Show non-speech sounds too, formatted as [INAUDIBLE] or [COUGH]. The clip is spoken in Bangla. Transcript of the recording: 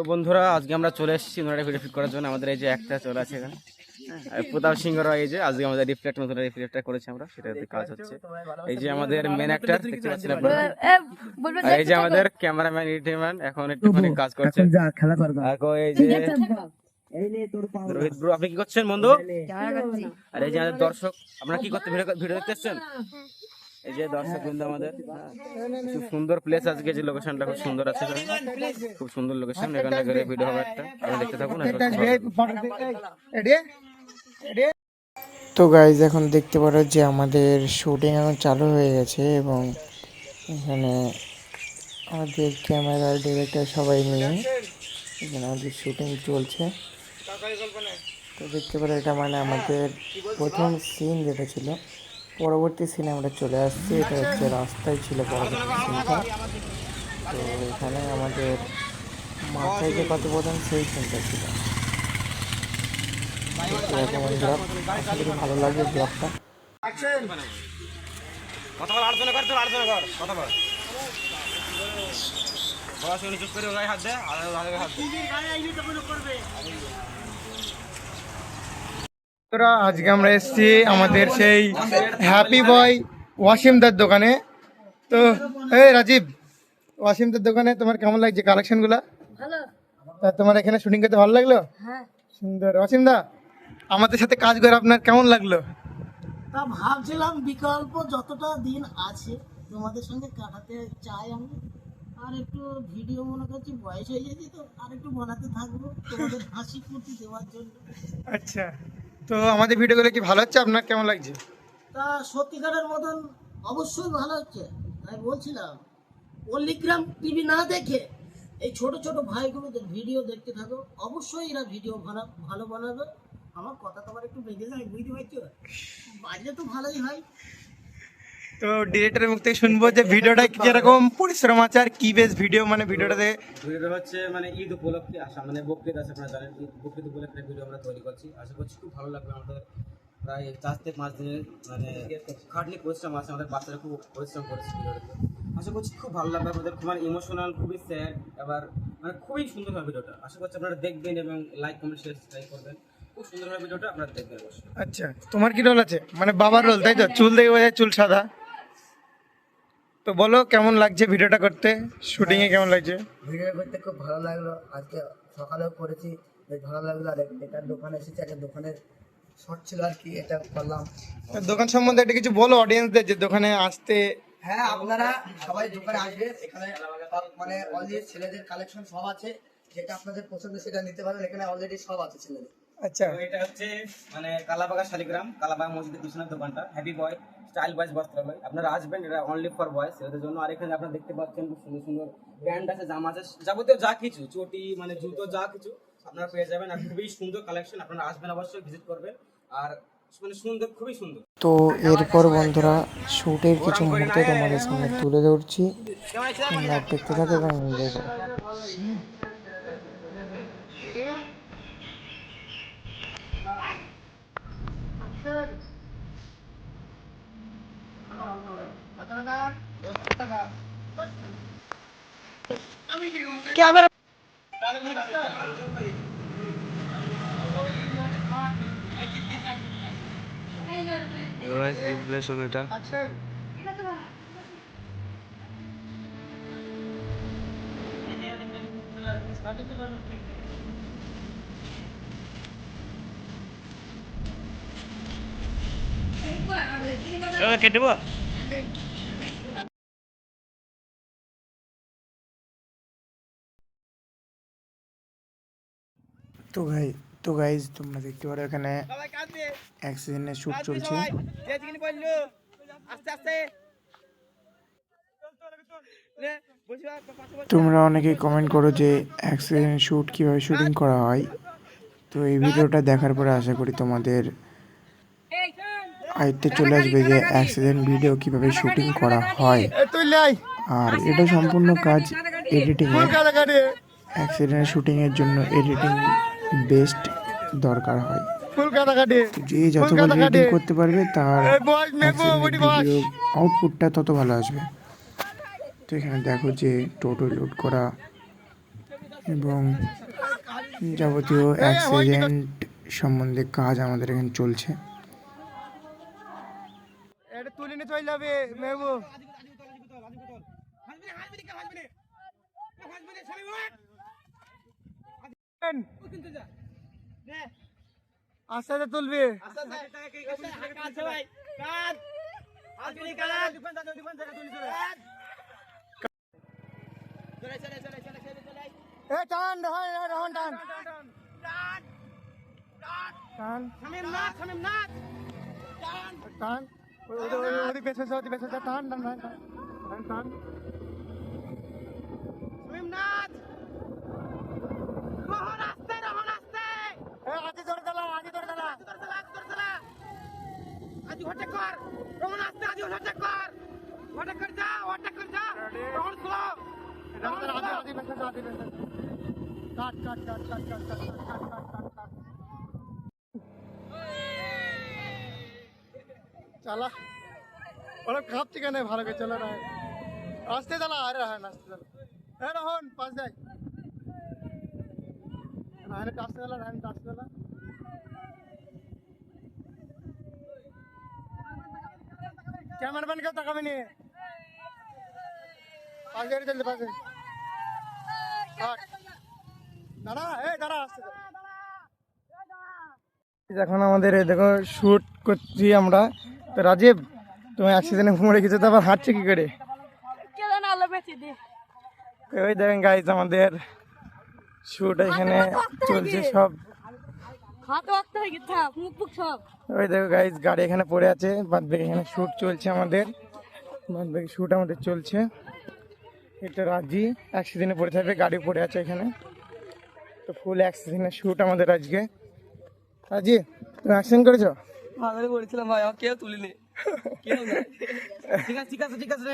তো বন্ধুরা আজকে আমরা চলে এসেছি ওনারা ভিডিও ফিট করার জন্য। আমাদের এই যে একটা চলে আছে এখানে। প্রতাপ সিংহরা এই যে আজকে আমাদের রিফ্লেক্ট নতুন রিফ্লেক্টটা করেছে আমরা। সেটাতে কাজ হচ্ছে। এই যে আমাদের মেন অ্যাক্টর দেখতে পাচ্ছেন আপনারা? আর এই যে আমাদের ক্যামেরাম্যান এডিটরম্যান এখন একটুখানি কাজ করছে। যা খেলা কর আর কো এই যে রোহিত ব্রো আপনি কি করছেন বন্ধু? আর এই যে আমাদের দর্শক আপনারা কি করতে ভিডিও ভিডিও দেখতে এসছেন? এই যে দর্শক বন্ধু আমাদের খুব সুন্দর প্লেস আজকে যে লোকেশনটা খুব সুন্দর আছে এখানে। খুব সুন্দর লোকেশন এখানে করে ভিডিও হবে একটা। আপনি দেখতে থাকুন তো গাইজ এখন দেখতে পারো যে আমাদের শুটিং এখন চালু হয়ে গেছে এবং এখানে আমাদের ক্যামেরা ডিরেক্টর সবাই নিয়ে এখানে আমাদের শুটিং চলছে। তো দেখতে পারো এটা মানে আমাদের প্রথম সিন যেটা ছিল। পরবর্তী সিনে আমরা চলে আসছি, এটা হচ্ছে রাস্তায় ছিল পরবর্তী সিনটা তো এখানে আমাদের মাথায় যে কত প্রধান সেই সিনটা ছিল। এরকম ভালো লাগবে ব্লগটা। কথা বল, আলোচনা কর তোর, আলোচনা কর, কথা বল। উনি চুপ করে গায়ে হাত দে, আর হাত দে। বন্ধুরা, আজকে আমরা এসেছি আমাদের সেই হ্যাপি বয় ওয়াসিমদার দোকানে। তো এই রাজীব ওয়াসিমদার দোকানে তোমার কেমন লাগছে কালেকশনগুলো তা তোমার এখানে শুটিং করতে ভালো লাগল? সুন্দর। ওয়াসিমদা আমাদের সাথে কাজ করে আপনার কেমন লাগল? তা ভাবছিলাম বিকল্প যতটা দিন আছে তোমাদের সঙ্গে কাটাতে চাই আমি। আর একটু ভিডিও মনে করছি বয়স হয়ে গেছে তো আর একটু বানাতে থাকব তোমাদের হাসি ফুর্তি দেওয়ার জন্য। আচ্ছা। তো আমাদের ভিডিওগুলো কি ভালো হচ্ছে? আপনার কেমন লাগছে? তা সত্যিকারের মতন অবশ্যই ভালো হচ্ছে। আমি বলছিলাম, পল্লিগ্রাম টিভি না দেখে এই ছোট ছোট ভাইগুলোদের ভিডিও দেখতে থাকো। অবশ্যই এরা ভিডিও ভালো ভালো বানাবে। আমার কথা তোমার একটু বেঁধে যায়, বুঝতে পারছ? বাজলে তো ভালোই হয়। তো ডিরেক্টরের মুখ থেকে শুনব যে ভিডিওটা কীরকম পরিশ্রম আছে আর কি বেশ ভিডিও মানে ভিডিওটাতে। ভিডিওটা হচ্ছে মানে ঈদ উপলক্ষে আসা মানে বকরিদ আছে আপনারা জানেন ঈদ উপলক্ষে ভিডিও আমরা তৈরি করছি। আশা করছি খুব ভালো লাগবে আমাদের প্রায় চার থেকে পাঁচ দিনের মানে খাটনি পরিশ্রম আছে আমাদের বাচ্চারা খুব পরিশ্রম করেছে ভিডিওটাতে আশা করছি খুব ভালো লাগবে আমাদের খুব মানে ইমোশনাল খুবই স্যাড এবার মানে খুবই সুন্দর হবে ভিডিওটা আশা করছি আপনারা দেখবেন এবং লাইক কমেন্ট শেয়ার সাবস্ক্রাইব করবেন। খুব সুন্দর হবে ভিডিওটা আপনারা দেখবেন আচ্ছা তোমার কি রোল আছে? মানে বাবার রোল তাই তো? চুল দেখে বোঝা চুল সাদা। তো বলো কেমন লাগছে ভিডিওটা করতে? শুটিং এ কেমন লাগছে? ভিডিও করতে খুব ভালো লাগল। আজকে সকালেও করেছি বেশ ভালো লাগল। আর এটার দোকানে এসেছি একটা দোকানের শর্ট ছিল আর কি এটা করলাম। দোকান সম্বন্ধে একটা কিছু বলো অডিয়েন্সদের যে দোকানে আসতে। হ্যাঁ আপনারা সবাই দোকানে আসবেন এখানে মানে অলরেডি ছেলেদের কালেকশন সব আছে। যেটা আপনাদের পছন্দ সেটা নিতে পারেন। এখানে অলরেডি সব আছে ছেলেদের। আচ্ছা। তো এটা হচ্ছে মানে কালাবাগা শালিগ্রাম কালাবাগা মসজিদের পিছনের দোকানটা। হ্যাপি বয় স্টাইল বয়েজ বস্ত্রালয় আপনারা আসবেন এটা অনলি ফর বয়েজ এদের জন্য। আর এখানে আপনারা দেখতে পাচ্ছেন খুব সুন্দর সুন্দর ব্র্যান্ড আছে জামা আছে যাবতীয় যা কিছু চটি মানে জুতো যা কিছু আপনারা পেয়ে যাবেন। আর খুবই সুন্দর কালেকশন আপনারা আসবেন অবশ্যই ভিজিট করবেন। আর মানে সুন্দর খুবই সুন্দর। তো এরপর বন্ধুরা শ্যুটের কিছু মুহূর্ত তোমাদের সামনে তুলে ধরছি। দেখতে থাকো এবং করো। should. क्या मेरा गाइस रिप्लेस होने था अच्छा ये তো গাই তো গাইজ তোমরা দেখতে পারো এখানে অ্যাক্সিডেন্টের শ্যুট চলছে। তোমরা অনেকেই কমেন্ট করো যে অ্যাক্সিডেন্ট শ্যুট কীভাবে শুটিং করা হয়। তো এই ভিডিওটা দেখার পরে আশা করি তোমাদের আয়ত্তে চলে আসবে যে অ্যাক্সিডেন্ট ভিডিও কীভাবে শুটিং করা হয়। আর এটা সম্পূর্ণ কাজ কাটাকাটি অ্যাক্সিডেন্ট শুটিংয়ের জন্য এডিটিং বেস্ট দরকার হয়। যে যত ভালো এডিটিং করতে পারবে তার আউটপুটটা তত ভালো আসবে। তো এখানে দেখো যে টোটো লোড করা এবং যাবতীয় অ্যাক্সিডেন্ট সম্বন্ধে কাজ আমাদের এখানে চলছে। లవ్ మేము আস্তে তুলবি টান রহন টান টান টান টান udah udah udah biasa saja biasa saja tahan tahan tahan tahan tahan swim not mohon aste mohon aste eh aji jor jala aji jor jala aji jor jala aji jor jala aji hote kar mohon aste aji hote kar hote kar ja hote kar ja mohon slow mohon slow aji biasa aji biasa cut cut cut cut cut cut cut cut চালা ওরা খাচ্ছে কেন ভালো করে চলে না আসতে চালা আরে হ্যাঁ আসতে হ্যাঁ রহন পাশ যাই হ্যাঁ আসতে চালা হ্যাঁ আসতে চালা ক্যামেরাম্যান কেউ তাকাবে নি পাশে চলতে পাশে দাঁড়া এ দাঁড়া আসতে এখন আমাদের দেখো শুট করছি আমরা। তো রাজীব তুমি অ্যাক্সিডেন্টে মরে গেছো তো আবার হাঁটছে কি করে? ওই দেখেন গাইজ আমাদের শুট এখানে চলছে সব। ওই দেখো গাইজ গাড়ি এখানে পড়ে আছে বাদ বাকি এখানে শুট চলছে আমাদের। বাদ বাকি শুট আমাদের চলছে। এটা রাজি অ্যাক্সিডেন্টে পড়ে থাকবে গাড়ি পড়ে আছে এখানে। তো ফুল অ্যাক্সিডেন্টের শুট আমাদের আজকে। রাজি তুমি অ্যাক্সিডেন্ট করেছ? ভালো করেছিলাম ভাই আমার কেউ তুলিনি। [LAUGHS] ঠিক আছে ঠিক আছে ঠিক আছে।